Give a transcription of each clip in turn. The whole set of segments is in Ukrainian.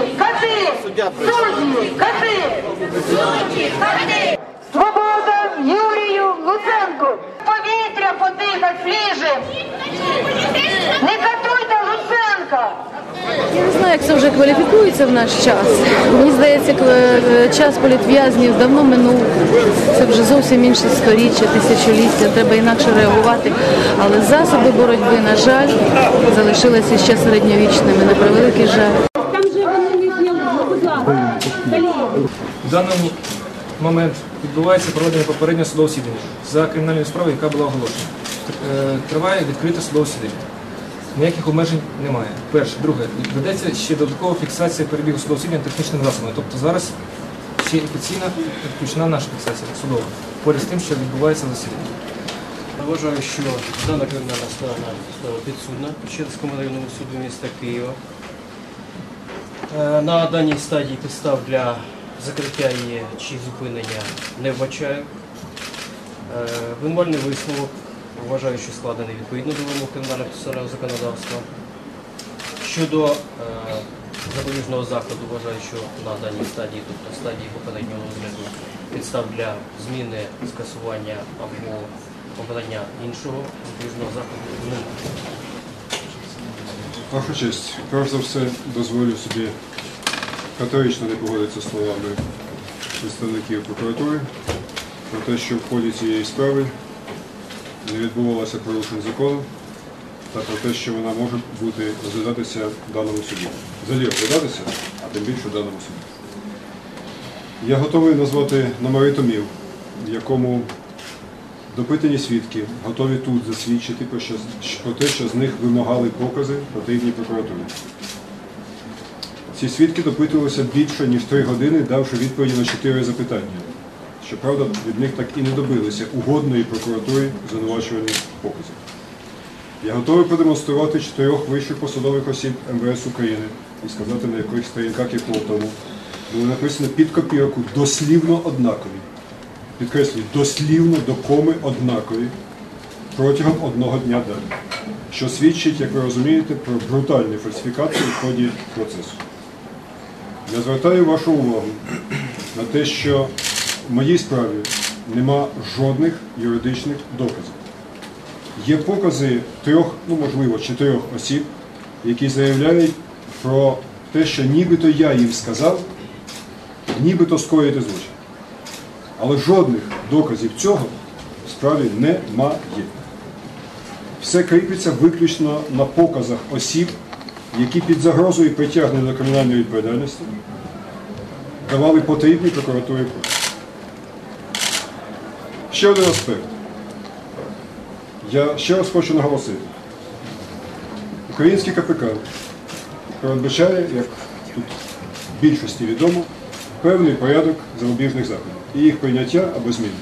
прийшов. Судді, кажи! Судді, кажи! Свобода Юрію Луценку! Повітря подихать свіжим! Не катуйте Луценка! Я не знаю, як це вже кваліфікується в наш час. Мені здається, час політв'язнів давно минув. Це вже зовсім інше сторіччя, тисячоліття. Треба інакше реагувати. Але засоби боротьби, на жаль, залишилися ще середньовічними. На превеликий жаль. В даний момент відбувається проведення попереднього судового засідання за кримінальною справою, яка була оголошена. Е, Триває відкрите судове засідання. Ніяких обмежень немає. Перше, друге, ведеться ще додаткова фіксація перебігу судового засідання технічними засобами. Тобто зараз ще офіційно включена наша фіксація судова, поряд з тим, що відбувається засідання. Вважаю, що дана кримінальна сторона стала підсудна Печерському районному суду міста Києва. Е, На даній стадії підстав для закриття чи зупинення не вбачаю. Е, висновок вважаю, що складений відповідно до вимог кримінального процесуального законодавства. Щодо е, запобіжного заходу, вважаю, що на даній стадії, тобто стадії попереднього розгляду, підстав для зміни, скасування або обрання іншого запобіжного заходу немає. Ваша честь, перш за все, дозволю собі категорично не погодитися з словами представників прокуратури про те, що в ході цієї справи не відбувалося порушень закону та про те, що вона може бути розглядатися в даному суді. Взагалі розглядатися, а тим більше в даному суді. Я готовий назвати номери томів, в якому Допитані свідки готові тут засвідчити про, те, що з них вимагали покази потрібні прокуратурі. Ці свідки допитувалися більше, ніж три години, давши відповіді на чотири запитання. Щоправда, від них так і не добилися угодної прокуратури звинувачувальних показів. Я готовий продемонструвати чотирьох вищих посадових осіб МВС України і сказати, на яких сторінках якого тому було написано під копірку дослівно однакові підкреслюю, дослівно до коми однакові протягом одного дня далі, що свідчить, як ви розумієте, про брутальні фальсифікації в ході процесу. Я звертаю вашу увагу на те, що в моїй справі нема жодних юридичних доказів. Є покази трьох, ну можливо, чотирьох осіб, які заявляють про те, що нібито я їм сказав, нібито скоїти злочин. Але жодних доказів цього в справі немає. Все кріпиться виключно на показах осіб, які під загрозою притягнення до кримінальної відповідальності давали потрібні прокуратурі покази. Ще один аспект. Я ще раз хочу наголосити. Український КПК передбачає, як тут в більшості відомо, певний порядок зарубіжних заходів і їх прийняття або зміни.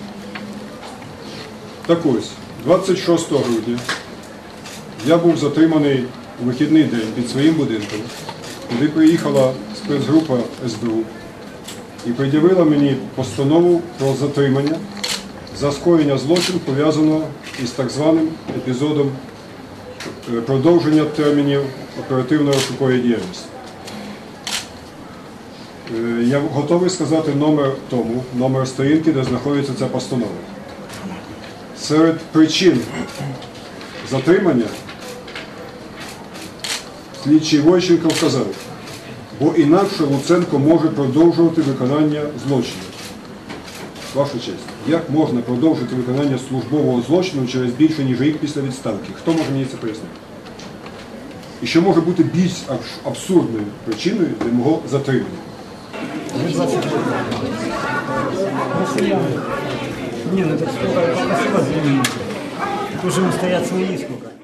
Так ось, 26 грудня я був затриманий у вихідний день під своїм будинком, куди приїхала спецгрупа СБУ і пред'явила мені постанову про затримання за скоєння злочину, пов'язаного із так званим епізодом е, продовження термінів оперативно-розшукової діяльності. Е, Я готовий сказати номер тому, номер сторінки, де знаходиться ця постанова. Серед причин затримання слідчий Войченко вказав, бо інакше Луценко може продовжувати виконання злочину. Ваша честь, як можна продовжити виконання службового злочину через більше ніж рік після відставки? Хто може мені це пояснити? І що може бути більш абс- абсурдною причиною для мого затримання? Не, ну так сколько, спасибо за Тут же стоят свои сколько.